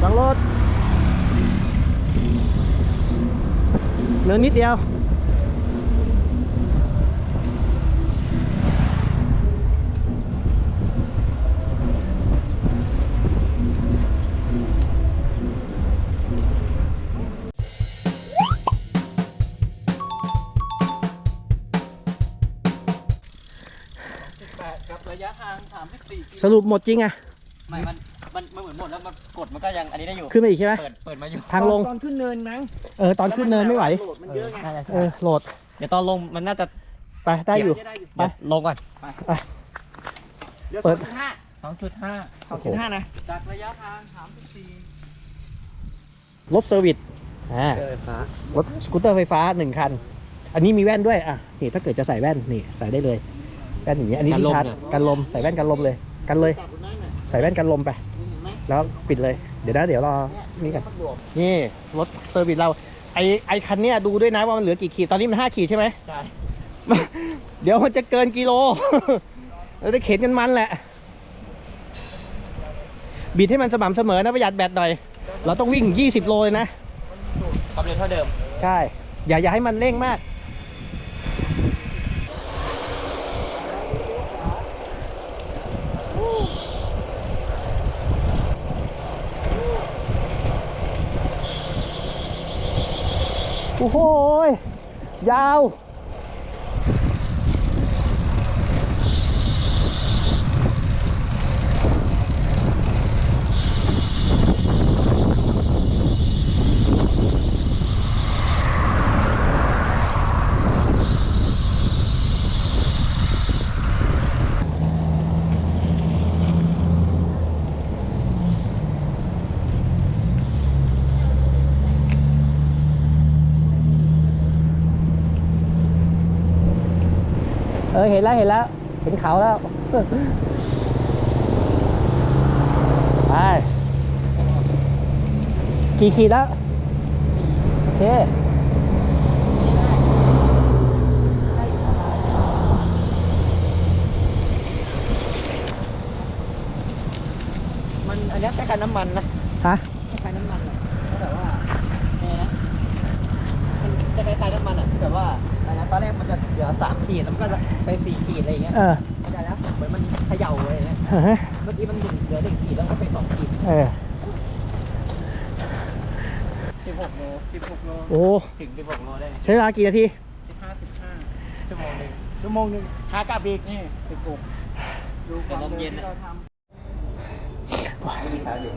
หลังรถเหลือนิดเดียวสรุปหมดจริงอะ ไม่มัน มันมันเหมือนหมดแล้วมันกดมันก็ยังอันนี้ได้อยู่ ขึ้นมาอีกใช่ไหมเปิดเปิดมาอยู่ทางลง ตอนขึ้นเนินมั้งเออ ตอนขึ้นเนินไม่ไหวโลดมันเยอะไงใช่ใช่เออ โหลด เดี๋ยวตอนลงมันน่าจะไปได้อยู่ได้อยู่ไปเดี๋ยวลงก่อนเดี๋ยวเปิด สองจุดห้าโอ้โห2.5นะจากระยะทาง34รถเซอร์วิส อ่าเออฟ้ารถสกูตเตอร์ไฟฟ้าหนึ่งคัน อันนี้มีแว่นด้วย อะ นี่ถ้าเกิดจะใส่แว่น นี่ใส่ได้เลย แว่นอย่างเงี้ยอันนี้ที่ชาร์จกันลม ใส่แว่นกันลมเลย กันเลยจับคุณได้เนี่ยใส่แว่นกันลมไปนี่เห็นไหม แล้วปิดเลย เดี๋ยวนะเดี๋ยวรอนี่กันมันหลวมนี่รถเซอร์วิสเรา ไอไอคันเนี้ยดูด้วยนะว่ามันเหลือกี่ขีด ตอนนี้มันห้าขีดใช่ไหมใช่ เดี๋ยวมันจะเกินกิโล เราจะเข็นกันมันแหละ บิดให้มันสม่ำเสมอนะประหยัดแบตหน่อย เราต้องวิ่ง 20 โลเลยนะความเร็วเท่าเดิม ใช่ อย่าอย่าให้มันเร่งมาก โอ้โหยยาว ออเห็นแล้วเห็นแล้ว เห็นเขาแล้ว ไป กี่ขีดแล้ว โอเคมันอันเนี้ยคล้ายๆน้ำมันนะฮะคล้ายๆน้ำมันอะแต่ว่าไงนะมันจะคล้ายๆน้ำมันอะที่แบบว่าอะไรนะตอนแรกมันจะเหลือสามขีดแล้วมันก็จะ ไปสี่ขีดอะไรอย่างเงี้ยเออเข้าใจแล้วเหมือนมันเขย่าอะไรอย่างเงี้ยเออเมื่อกี้มันหนึ่งเหลือหนึ่งขีดแล้วก็เป็นสองขีดเออ16โล16โลโอ้ถึงสิบหกโลได้ใช้เวลากี่นาที15ชั่วโมงหนึ่ง15ชั่วโมงหนึงขากลับอีกนี่16ดูความแต่ลมเย็เร็วนที่อะเราทำไม่มีช้าอยู่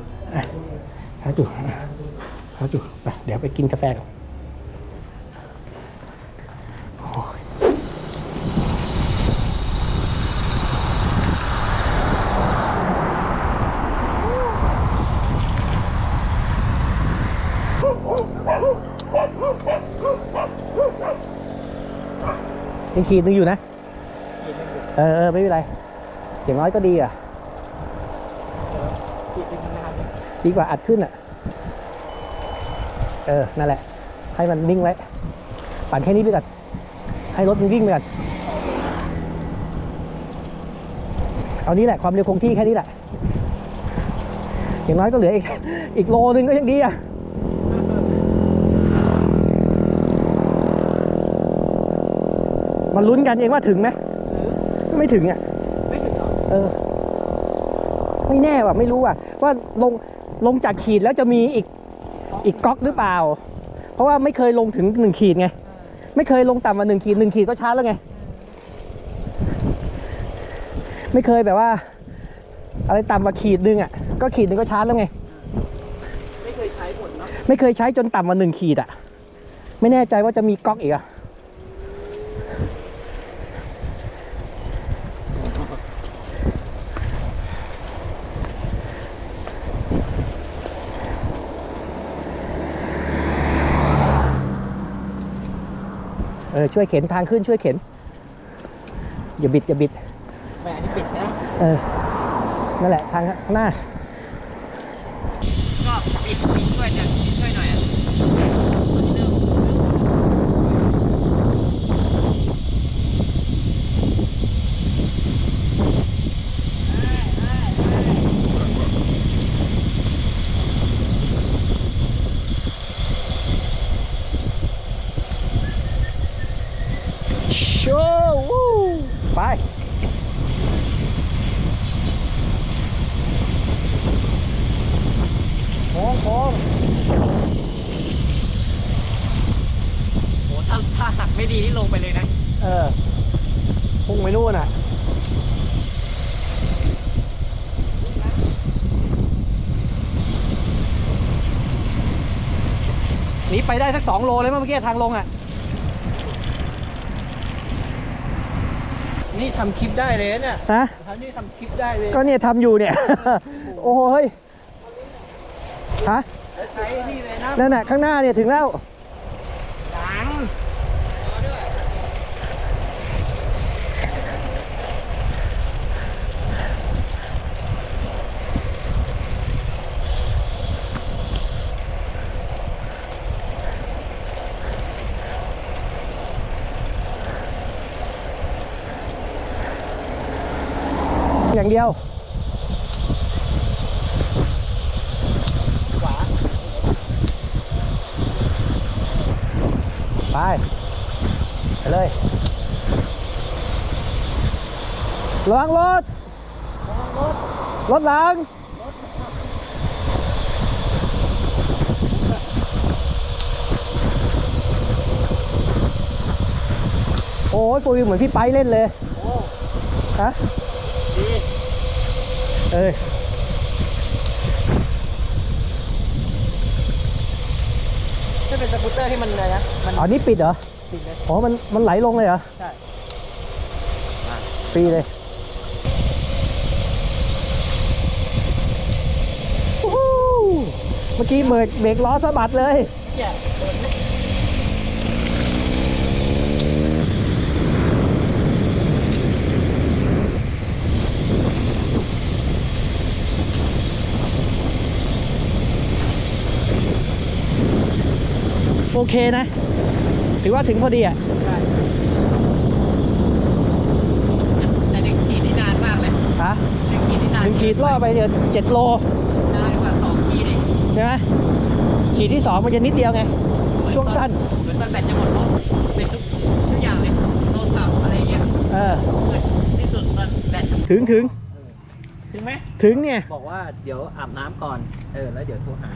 หาจุหาจุไปเดี๋ยวไปกินกาแฟกัน ยังขีดนึงอยู่นะ เออเออไม่เป็นไรอย่างน้อยก็ดีอะดีกว่าอัดขึ้นอะ เออ นั่นแหละ ให้มันนิ่งไว้ ปั่นแค่นี้ไปก่อน ให้รถมันวิ่งไปก่อน เอานี้แหละ ความเร็วคงที่แค่นี้แหละ อย่างน้อยก็เหลืออีก อีกโลนึงก็ยังดีอะ มันลุ้นกันเองว่าถึงไหมไม่ถึงอะไม่ถึงเหรอเออ ไม่แน่ว่ะไม่รู้ว่ะว่าลงลงจากขีดแล้วจะมีอีกอีกก๊อกหรือเปล่า เพราะว่าไม่เคยลงถึงหนึ่งขีดไง ไม่เคยลงต่ำกว่าหนึ่งขีดหนึ่งขีดก็ช้าแล้วไง ไม่เคยแบบว่า อะไรต่ำกว่าขีดหนึ่งอะก็ขีดหนึ่งก็ช้าแล้วไง ไม่เคยใช้ผลเนาะไม่เคยใช้จนต่ำกว่าหนึ่งขีดอะ ไม่แน่ใจว่าจะมีก๊อกอีกอะ เออช่วยเข็นทางขึ้นช่วยเข็น อย่าบิดอย่าบิดแหมอันนี้ปิดนะเออนั่นแหละทางข้างหน้า ก็ปิดปิดช่วยเนี่ย ไป โค้งโอ้งโหถ้าถ้าหักไม่ดีนี่ลงไปเลยนะ เออ พุ่งไปนู่นอะ นี่ไปได้สักสองโลเลยมั้งเมื่อกี้ทางลงอะ นี่ทำคลิปได้เลยเนี่ยฮะคราวนี้ทำคลิปได้เลยก็เนี่ยทำอยู่เนี่ย โอ้ยฮะแล้วใช้นี่เลยนะนั่นน่ะข้างหน้าเนี่ยถึงแล้ว ดัง อย่างเดียว ไป ไปเลย ระวังรถ รถหลังโอ้ยปุยเหมือนพี่ไปเล่นเลยฮะ เอ้ยถ้าเป็นสกูตเตอร์ที่มันอะไรนะมันอ๋อนี่ปิดเหรอติดเลย อ๋อ มัน มันไหลลงเลยเหรอ ใช่ฟรีเลยวู้ฮู้เมื่อกี้เบิกเบรกล้อสะบัดเลย เกี่ยโดนไหม โอเคนะ ถือว่าถึงพอดีอะใช่แต่หนึ่งขีดนี่นานมากเลยฮะหนึ่งขีดนี่นานหนึ่งขีดล่อไปเดี๋ยวเจ็ดโลนานกว่าสองขีดอีกใช่ไหมขีดที่สองมันจะนิดเดียวไง ช่วงสั้น เหมือนมันแบตจะหมดเพราะเป็นทุกทุกอย่างเลยโทรศัพท์อะไรเงี้ยเออเกิดที่สุดตอนแบตถึงถึงถึงไหมถึงเนี่ย บอกว่าเดี๋ยวอาบน้ำก่อน เออ แล้วเดี๋ยวโทรหา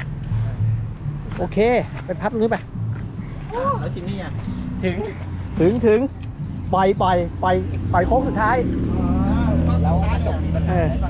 โอเค ไปพับตรงนี้ไป แล้วทีนี้อะถึงถึงถึงปล่อยปล่อยปล่อยปล่อยโค้งสุดท้าย แล้วกระจกมีปัญหาเออไหม